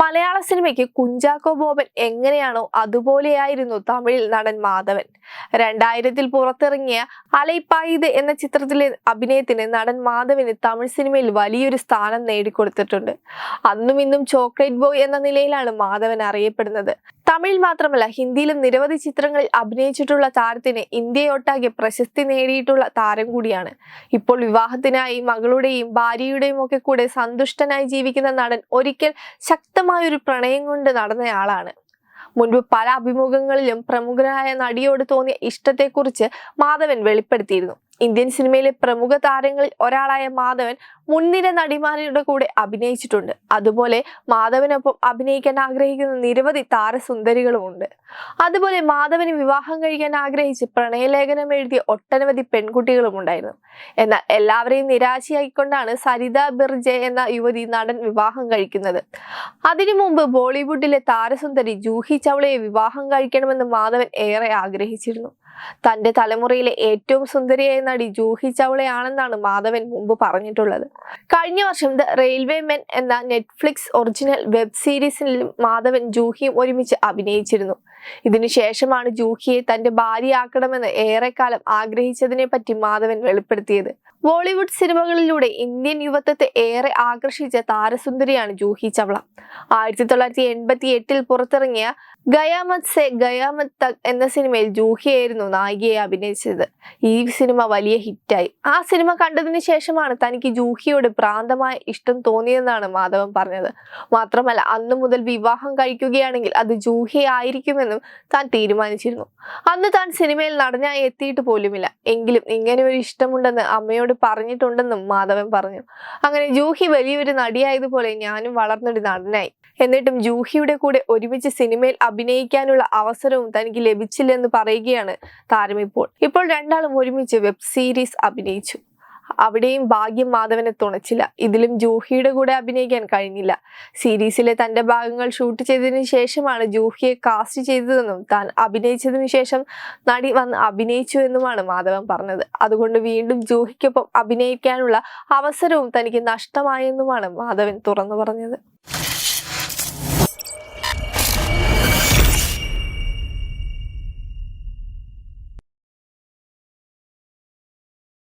മലയാള സിനിമയ്ക്ക് കുഞ്ചാക്കോ ബോബൻ എങ്ങനെയാണോ അതുപോലെയായിരുന്നു തമിഴിൽ നടൻ മാധവൻ. രണ്ടായിരത്തിൽ പുറത്തിറങ്ങിയ അലൈപ്പായിത് എന്ന ചിത്രത്തിലെ അഭിനയത്തിന് നടൻ മാധവന് തമിഴ് സിനിമയിൽ വലിയൊരു സ്ഥാനം നേടിക്കൊടുത്തിട്ടുണ്ട്. അന്നും ഇന്നും ചോക്ലേറ്റ് ബോയ് എന്ന നിലയിലാണ് മാധവൻ അറിയപ്പെടുന്നത്. തമിഴിൽ മാത്രമല്ല ഹിന്ദിയിലും നിരവധി ചിത്രങ്ങളിൽ അഭിനയിച്ചിട്ടുള്ള താരത്തിന് ഇന്ത്യയൊട്ടാകെ പ്രശസ്തി നേടിയിട്ടുള്ള താരം കൂടിയാണ്. ഇപ്പോൾ വിവാഹത്തിനായി മകളുടെയും ഭാര്യയുടെയും ഒക്കെ കൂടെ സന്തുഷ്ടനായി ജീവിക്കുന്ന നടൻ ഒരിക്കൽ ശക്തമായ ഒരു പ്രണയം കൊണ്ട് നടന്നയാളാണ്. മുൻപ് പല അഭിമുഖങ്ങളിലും പ്രമുഖരായ നടിയോട് തോന്നിയ ഇഷ്ടത്തെക്കുറിച്ച് മാധവൻ വെളിപ്പെടുത്തിയിരുന്നു. ഇന്ത്യൻ സിനിമയിലെ പ്രമുഖ താരങ്ങളിൽ ഒരാളായ മാധവൻ മുൻനിര നടിമാരുടെ കൂടെ അഭിനയിച്ചിട്ടുണ്ട്. അതുപോലെ മാധവനൊപ്പം അഭിനയിക്കാൻ ആഗ്രഹിക്കുന്ന നിരവധി താരസുന്ദരികളുമുണ്ട്. അതുപോലെ മാധവന് വിവാഹം കഴിക്കാൻ ആഗ്രഹിച്ച് പ്രണയലേഖനം എഴുതിയ ഒട്ടനവധി പെൺകുട്ടികളും ഉണ്ടായിരുന്നു എന്നാൽ എല്ലാവരെയും നിരാശയായിക്കൊണ്ടാണ് സരിത ബിർജെ എന്ന യുവതി നടൻ വിവാഹം കഴിക്കുന്നത്. അതിനു മുമ്പ് ബോളിവുഡിലെ താരസുന്ദരി ജൂഹി ചൗളയെ വിവാഹം കഴിക്കണമെന്ന് മാധവൻ ഏറെ ആഗ്രഹിച്ചിരുന്നു. തന്റെ തലമുറയിലെ ഏറ്റവും സുന്ദരിയായ നടി ജൂഹി ചൗളയാണെന്നാണ് മാധവൻ മുമ്പ് പറഞ്ഞിട്ടുള്ളത്. കഴിഞ്ഞ വർഷം ദ റെയിൽവേ മെൻ എന്ന നെറ്റ്ഫ്ലിക്സ് ഒറിജിനൽ വെബ് സീരീസിലും മാധവൻ ജൂഹിയും ഒരുമിച്ച് അഭിനയിച്ചിരുന്നു. ഇതിനുശേഷമാണ് ജൂഹിയെ തന്റെ ഭാര്യയാക്കണമെന്ന് ഏറെക്കാലം ആഗ്രഹിച്ചതിനെ പറ്റി മാധവൻ വെളിപ്പെടുത്തിയത്. ബോളിവുഡ് സിനിമകളിലൂടെ ഇന്ത്യൻ യുവത്വത്തെ ഏറെ ആകർഷിച്ച താരസുന്ദരിയാണ് ജൂഹി ചവള. ആയിരത്തി തൊള്ളായിരത്തി എൺപത്തി എട്ടിൽ പുറത്തിറങ്ങിയ ഗയാമത് സെ ഗയാമത് തക് എന്ന സിനിമയിൽ ജൂഹിയായിരുന്നു നായികയെ അഭിനയിച്ചത്. ഈ സിനിമ വലിയ ഹിറ്റായി. ആ സിനിമ കണ്ടതിന് ശേഷമാണ് തനിക്ക് ജൂഹിയോട് പ്രാന്തമായ ഇഷ്ടം തോന്നിയെന്നാണ് മാധവൻ പറഞ്ഞത്. മാത്രമല്ല അന്നു മുതൽ വിവാഹം കഴിക്കുകയാണെങ്കിൽ അത് ജൂഹി ആയിരിക്കുമെന്നും താൻ തീരുമാനിച്ചിരുന്നു. അന്ന് താൻ സിനിമയിൽ നടനായി എത്തിയിട്ട് പോലുമില്ല. എങ്കിലും ഇങ്ങനെ ഒരു ഇഷ്ടമുണ്ടെന്ന് അമ്മയോട് പറഞ്ഞിട്ടുണ്ടെന്നും മാധവൻ പറഞ്ഞു. അങ്ങനെ ജൂഹി വലിയൊരു നടിയായതുപോലെ ഞാനും വളർന്നൊരു നടനായി. എന്നിട്ടും ജൂഹിയുടെ കൂടെ ഒരുമിച്ച് സിനിമയിൽ അഭിനയിക്കാനുള്ള അവസരവും തനിക്ക് ലഭിച്ചില്ലെന്ന് പറയുകയാണ് താരം ഇപ്പോൾ ഇപ്പോൾ രണ്ടാളും ഒരുമിച്ച് വെബ് സീരീസ് അഭിനയിച്ചു. അവിടെയും ഭാഗ്യം മാധവനെ തുണച്ചില്ല. ഇതിലും ജൂഹിയുടെ കൂടെ അഭിനയിക്കാൻ കഴിഞ്ഞില്ല. സീരീസിലെ തന്റെ ഭാഗങ്ങൾ ഷൂട്ട് ചെയ്തതിനു ശേഷമാണ് ജൂഹിയെ കാസ്റ്റ് ചെയ്തതെന്നും താൻ അഭിനയിച്ചതിനു ശേഷം നടി വന്ന് അഭിനയിച്ചു എന്നുമാണ് മാധവൻ പറഞ്ഞത്. അതുകൊണ്ട് വീണ്ടും ജൂഹിക്കൊപ്പം അഭിനയിക്കാനുള്ള അവസരവും തനിക്ക് നഷ്ടമായെന്നുമാണ് മാധവൻ തുറന്നു പറഞ്ഞത്.